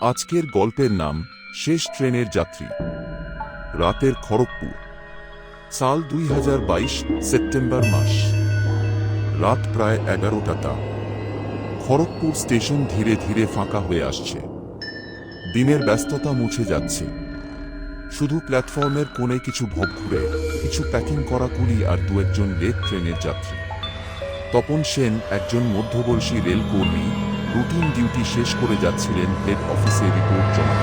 আজকের গল্পের নাম শেষ ট্রেনের যাত্রী। রাতের খড়গপুর, সাল দুই হাজার বাইশ, সেপ্টেম্বর মাস। রাত প্রায় এগারোটা তা খড়গপুর স্টেশন ধীরে ধীরে ফাঁকা হয়ে আসছে। দিনের ব্যস্ততা মুছে যাচ্ছে। শুধু প্ল্যাটফর্মের কোণে কিছু ভব ঘুরে, কিছু প্যাকিং করা কুলি আর দু একজন লেট ট্রেনের যাত্রী। তপন সেন একজন মধ্যবয়সী রেল কর্মী রুটিন ডিউটি শেষ করে যাচ্ছিলেন হেড অফিসে রিপোর্ট জমা।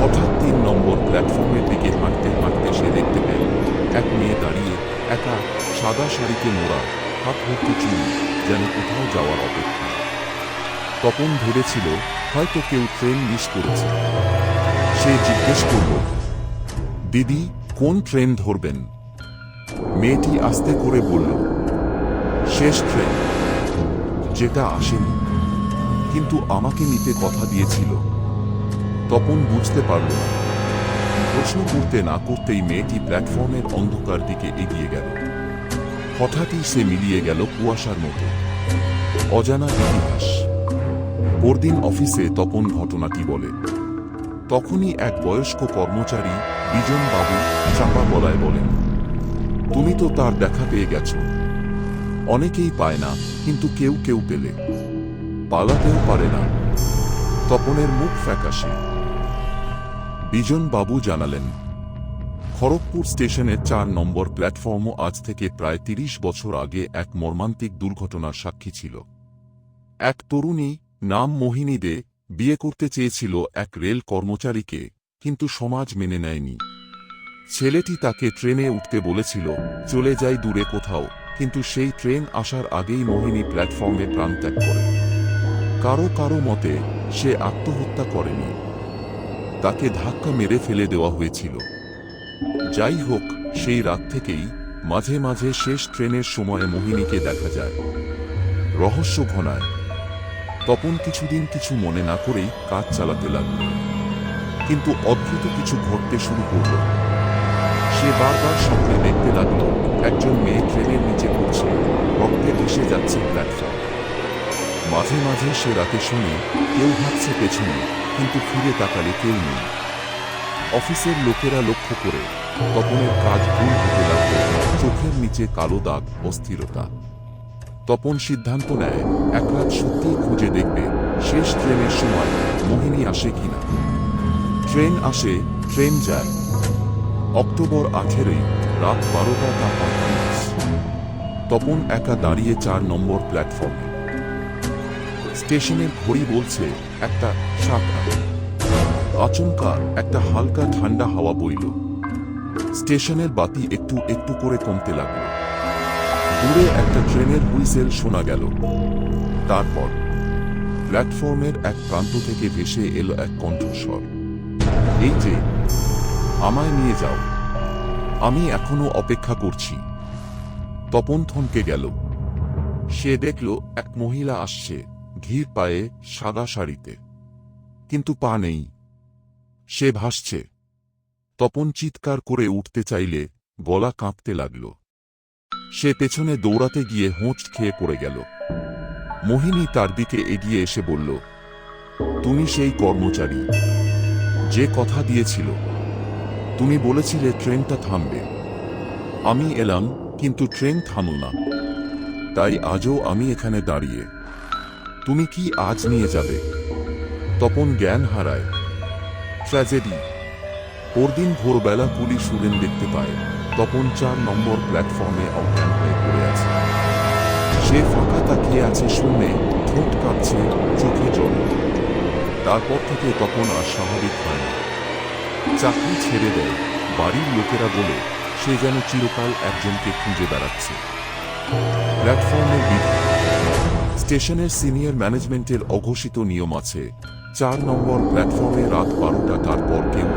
হঠাৎ তিন নম্বর প্ল্যাটফর্মের দিকে হাঁটতে হাঁটতে সে দেখতে পেল, এক মেয়ে দাঁড়িয়ে একা সাদা শাড়িতে মোড়া, হাত ভর্তি চুল, যেন কোথাও যাওয়ার অপেক্ষা। তপন ভেবেছিল হয়তো কেউ ট্রেন মিস করেছে। সে জিজ্ঞেস করল, দিদি, কোন ট্রেন ধরবেন? মেয়েটি আস্তে করে বলল, শেষ ট্রেন, যেটা আসেনি। কিন্তু আমাকে নিতে কথা দিয়েছিল। তপন বুঝতে পারল না। প্রশ্ন করতে না করতেই মেয়েটি প্ল্যাটফর্মের অন্ধকার দিকে এগিয়ে গেল। হঠাৎই সে মিলিয়ে গেল কুয়াশার মতো। অজানা ইতিহাস। পরদিন অফিসে তপন ঘটনাটি বলে। তখনই এক বয়স্ক কর্মচারী বিজন বাবু চাপা গলায় বলেন, তুমি তো তার দেখা পেয়ে গেছ। অনেকেই পায় না, কিন্তু কেউ কেউ পেলে। পালাতেও পারে না। তপনের মুখ ফ্যাকাশে। বিজন বাবু জানালেন, খড়গপুর স্টেশনের চার নম্বর প্ল্যাটফর্মও আজ থেকে প্রায় তিরিশ বছর আগে এক মর্মান্তিক দুর্ঘটনার সাক্ষী ছিল। এক তরুণী নাম মোহিনী দে বিয়ে করতে চেয়েছিল এক রেল কর্মচারীকে, কিন্তু সমাজ মেনে নেয়নি। ছেলেটি তাকে ট্রেনে উঠতে বলেছিল, চলে যাই দূরে কোথাও। কিন্তু সেই ট্রেন আসার আগেই মোহিনী প্ল্যাটফর্মে প্রাণ ত্যাগ করে। কারও কারও মতে সে আত্মহত্যা করেনি। তাকে ধাক্কা মেরে ফেলে দেওয়া হয়েছিল। যাই হোক, সেই রাত থেকেই মাঝে মাঝে শেষ ট্রেনের সময়ে মোহিনীকে দেখা যায়। রহস্য ঘনায়। তপন কিছুদিন কিছু মনে না করেই কাজ চালাতে লাগল। কিন্তু অদ্ভুত কিছু ঘটতে শুরু করল। সে বারবার স্বপ্নে দেখতে লাগল, একজন মেয়ে ট্রেনের নিচে পড়ছে, রক্তে ভেসে যাচ্ছে প্ল্যাটফর্ম। মাঝে মাঝে সে রাতে শুনে কেউ হাঁটছে পেছনে, কিন্তু ফিরে তাকালে কেউ নেই। অফিসের লোকেরা লক্ষ্য করে তপনের কাজ ভুল হতে লাগল চোখের নিচে কালো দাগ অস্থিরতা তপন সিদ্ধান্ত নেয়, এক রাত সত্যিই খুঁজে দেখবে শেষ ট্রেনের সময় মোহিনী আসে কিনা। ট্রেন আসে ট্রেন যায়। অক্টোবর আঠেরোই রাত বারোটা তা তপন একা দাঁড়িয়ে চার নম্বর প্ল্যাটফর্মে। স্টেশনের ঘড়ি বলছে, একটা সাতটা আচমকা একটা হালকা ঠান্ডা হাওয়া বইল। স্টেশনের বাতি একটু একটু করে কমতে লাগল। দূরে একটা ট্রেনের হুইসেল শোনা গেল। তারপর প্ল্যাটফর্মের এক প্রান্ত থেকে ভেসে এলো এক কণ্ঠস্বর। এই যে, আমায় নিয়ে যাও। আমি এখনও অপেক্ষা করছি। তপন থমকে গেল। সে দেখল এক মহিলা আসছে। ধীর পায়ে সাদা শাড়িতে। কিন্তু পা নেই। সে ভাসছে। তপন চিৎকার করে উঠতে চাইলে গলা কাঁপতে লাগল। সে পেছনে দৌড়াতে গিয়ে হোঁচ খেয়ে পড়ে গেল। মোহিনী তার দিকে এগিয়ে এসে বলল, তুমি সেই কর্মচারী। যে কথা দিয়েছিল। তুমি বলেছিলে ট্রেনটা থামবে। আমি এলাম, কিন্তু ট্রেন থামল না। তাই আজও আমি এখানে দাঁড়িয়ে। তুমি কি আজ নিয়ে যাবে? তপন জ্ঞান হারায়। ট্র্যাজেডি পরদিন ভোরবেলা পুলিশ সুরেন দেখতে পায়, তপন চার নম্বর প্ল্যাটফর্মে অজ্ঞান হয়ে পড়ে আছে। সে ফাঁকা তাকিয়ে আছে শূন্যে, ঠোঁট কাঁপছে চোখে জল। তারপর থেকে তপন আর স্বাভাবিক হয় না। চাকরি ছেড়ে দেয়, বাড়ির লোকেরা বলে, সে যেন চিরকাল একজনকে খুঁজে বেড়াচ্ছে। প্ল্যাটফর্মের বিধি স্টেশনের সিনিয়র ম্যানেজমেন্টের অঘোষিত নিয়ম আছে। চার নম্বর প্ল্যাটফর্মে রাত বারোটা, তারপর কেউ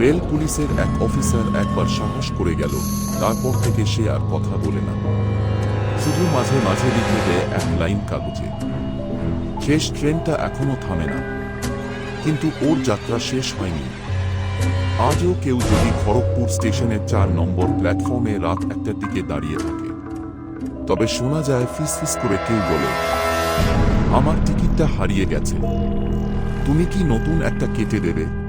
রেল পুলিশের এক অফিসার একবার সাহস করে গেল, তারপর থেকে সে আর কথা বলে না। শুধু মাঝে মাঝে লিখে দেয় এক লাইন কাগজে। শেষ ট্রেনটা এখনও থামে না। কিন্তু ওর যাত্রা শেষ হয়নি। আজও কেউ যদি খড়গপুর স্টেশনের চার নম্বর প্ল্যাটফর্মে রাত একটার দিকে দাঁড়িয়ে থাকে তবে শোনা যায় ফিস ফিস করে কেউ বলে, আমার টিকিটটা হারিয়ে গেছে। তুমি কি নতুন একটা কেটে দেবে?